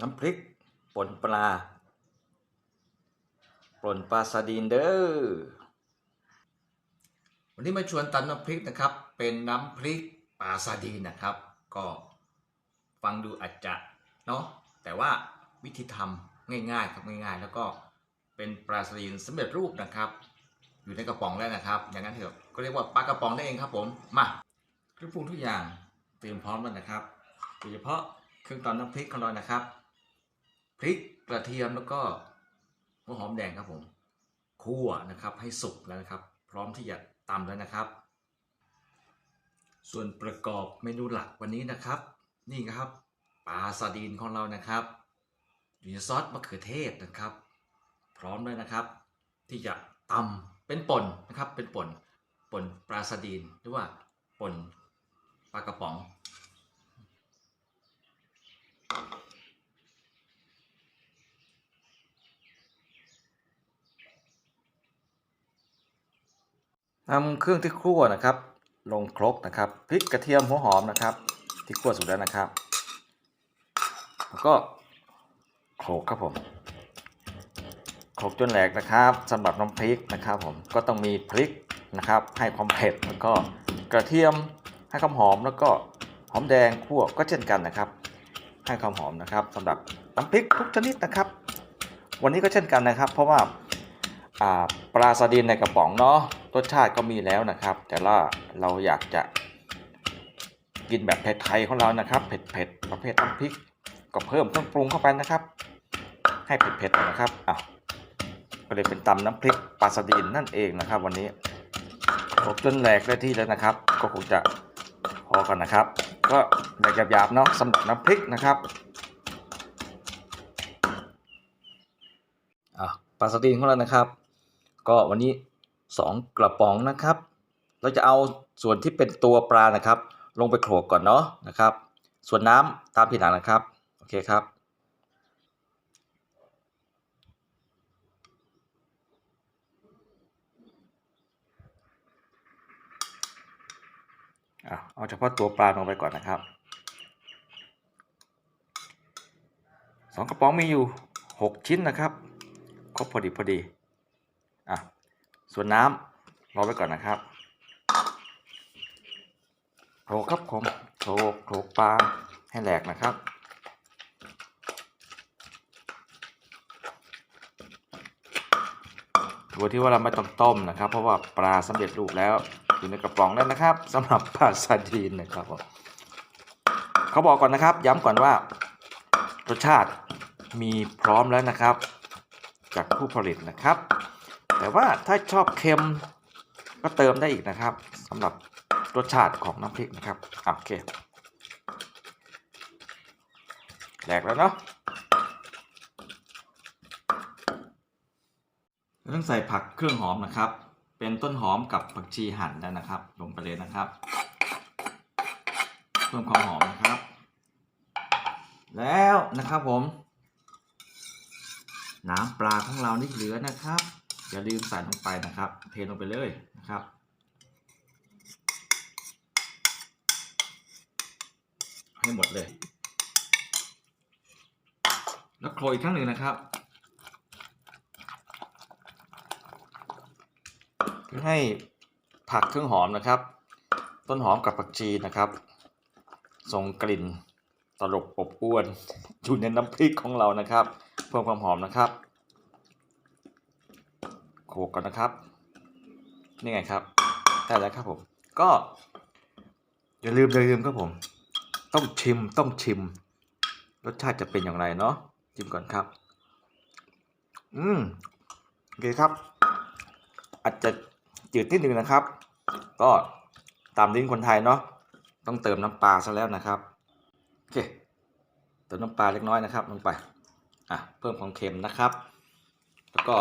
น้ำพริกป่นปลาป่นปลาซาดีนเด้อวันนี้มาชวนตำน้ำพริกนะครับ เป็นน้ำพริกปลาซาดีนนะครับ ก็ฟังดูอาจจะเนาะแต่ว่าวิธีทำง่ายๆครับง่ายๆ แล้วก็เป็นปลาซาดีนสำเร็จรูปนะครับ อยู่ในกระป๋องแล้วนะครับ อย่างนั้นเถอะก็เรียกว่าปลากระป๋องนั่นเองครับผมมาเครื่องปรุงทุกอย่างเตรียมพร้อมแล้วนะครับโดยเฉพาะเครื่องตำน้ำพริกของเรานะครับ พริกกระเทียมแล้วก็หัวหอมแดงครับผมคั่วนะครับให้สุกแล้วนะครับ พร้อมที่จะตำแล้วนะครับ ส่วนประกอบเมนูหลักวันนี้นะครับ นี่ครับปลาซาดีนของเรานะครับอยู่ในซอสมะเขือเทศนะครับ พร้อมเลยนะครับ ที่จะตำเป็นป่นนะครับเป็นป่นป่นปลาซาดีนหรือว่าป่นปลากระป๋อง นำเครื่องที่คั่วนะครับ ลงครกนะครับพริกกระเทียมหัวหอมนะครับ ที่คั่วสุกแล้วนะครับ แล้วก็โขลกครับผมโขลกจนแหลกนะครับสำหรับน้ำพริกนะครับ ผมก็ต้องมีพริกนะครับ ให้ความเผ็ดแล้วก็กระเทียมให้ความหอมแล้วก็หอมแดงคั่วก็เช่นกันนะครับ ให้ความหอมนะครับสำหรับน้ำพริกทุกชนิดนะครับ วันนี้ก็เช่นกันนะครับ เพราะว่า ปลาซาดินในกระป๋องเนาะรสชาติก็มีแล้วนะครับ แต่ว่าเราอยากจะกินแบบไทยๆของเรานะครับ เผ็ดๆประเภทน้ำพริก ก็เพิ่มเครื่องปรุงเข้าไปนะครับ ให้เผ็ดๆนะครับอ้าวก็เลยเป็นตำน้ำพริกปลาซาดินนั่นเองนะครับ วันนี้ครบจนแหลกได้ที่แล้วนะครับ ก็คงจะพอกันนะครับ ก็แบบหยาบๆเนาะสำหรับน้ำพริกนะครับอะปลาซาดินของเรานะครับ ก็วันนี้ 2 กระป๋องนะครับ เราจะเอาส่วนที่เป็นตัวปลานะครับ ลงไปโขลกก่อนเนาะนะครับ ส่วนน้ำตามทีหลังนะครับ โอเคครับ เอาเฉพาะตัวปลาลงไปก่อนนะครับสองกระป๋องมีอยู่ 6 ชิ้นนะครับ ครบพอดีพอดี อะส่วนน้ำรอไว้ก่อนนะครับโขลกครับผมโขลกโขลกปลาให้แหลกนะครับ ตัวที่ว่าเราไม่ต้องต้มนะครับ เพราะว่าปลาสำเร็จรูปแล้วอยู่ในกระป๋องแล้วนะครับสำหรับปลาซาดีนนะครับผมเขาบอกก่อนนะครับ ย้ำก่อนว่ารสชาติมีพร้อมแล้วนะครับ จากผู้ผลิตนะครับ แต่ว่าถ้าชอบเค็มก็เติมได้อีกนะครับสำหรับรสชาติของน้ำพริกนะครับโอเคแหลกแล้วเนาะต้องใส่ผักเครื่องหอมนะครับ เป็นต้นหอมกับผักชีหั่นแล้วนะครับ ลงไปเลยนะครับ เพิ่มความหอมนะครับ แล้วนะครับผม น้ำปลาของเรานี่เหลือนะครับ อย่าลืมใส่ลงไปนะครับ เทลงไปเลยนะครับ ให้หมดเลย แล้วโคลยอีกครั้งหนึ่งนะครับเพื่อให้ผักเครื่องหอมนะครับ ต้นหอมกับผักชีนะครับส่งกลิ่นตลบอบอวนอยู่ในน้ำพริกของเรานะครับ เพิ่มความหอมนะครับ โขกก่อนนะครับ นี่ไงครับได้แล้วครับผม ก็ อย่าลืมอย่าลืมครับผม ต้องชิมต้องชิม รสชาติจะเป็นอย่างไรเนาะชิมก่อนครับ อืมโอเคครับ อาจจะจืดนิดนึงนะครับ ก็ตามลิ้นคนไทยเนาะต้องเติมน้ำปลาซะแล้วนะครับโอเคเติมน้ำปลาเล็กน้อยนะครับ ลงไปอะเพิ่มความเค็มนะครับ แล้วก็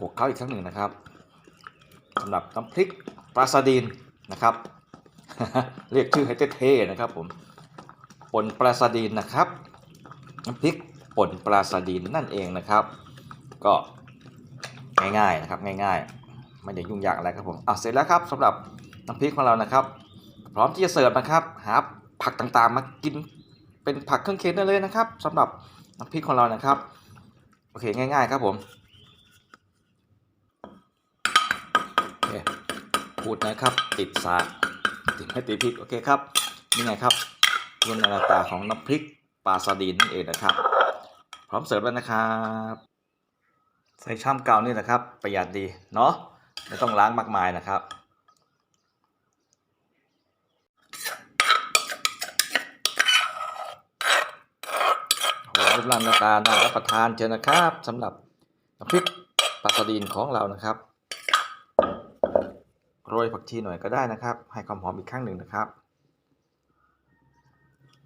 โขลกเข้าอีกครั้งหนึ่งนะครับสำหรับน้ำพริกปลาซาดีนนะครับ เรียกชื่อให้เท่ๆนะครับผมป่นปลาซาดีนนะครับน้ำพริกป่นปลาซาดีนนั่นเองนะครับ ก็ง่ายๆนะครับง่ายๆ ไม่ได้ยุ่งยากอะไรครับผมอะเสร็จแล้วครับสำหรับน้ำพริกของเรานะครับ พร้อมที่จะเสิร์ฟนะครับหาผักต่างๆมากินเป็นผักเครื่องเคียงได้เลยนะครับสำหรับน้ำพริกของเรานะครับโอเคง่าย ๆ ครับผมโอเค พูดนะครับ ติดสากติดไม่ติดพริกโอเคครับนี่ไงครับรุ่นหน้าตาของน้ำพริกปลาซาดีนนั่นเองนะครับ พร้อมเสิร์ฟแล้วนะครับ ใส่ช่ำเกานี่นะครับ ประหยัดดีเนาะไม่ต้องล้างมากมายนะครับรูปร่างหน้าตาน่ารับประทานเชียวนะครับสำหรับน้ำพริกปลาสดีนของเรานะครับ โรยผักชีหน่อยก็ได้นะครับ ให้ความหอมอีกครั้งหนึ่งนะครับ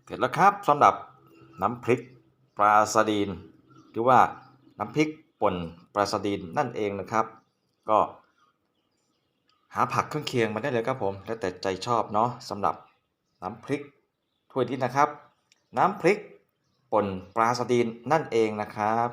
เสร็จแล้วครับสำหรับน้ำพริกปลาสดีนหรือว่าน้ำพริกป่นปลาสดีนนั่นเองนะครับ ก็หาผักเครื่องเคียงมาได้เลยครับผม แล้วแต่ใจชอบเนาะสำหรับน้ำพริกถ้วยนี้นะครับ น้ำพริกป่นปลาสดีนนั่นเองนะครับ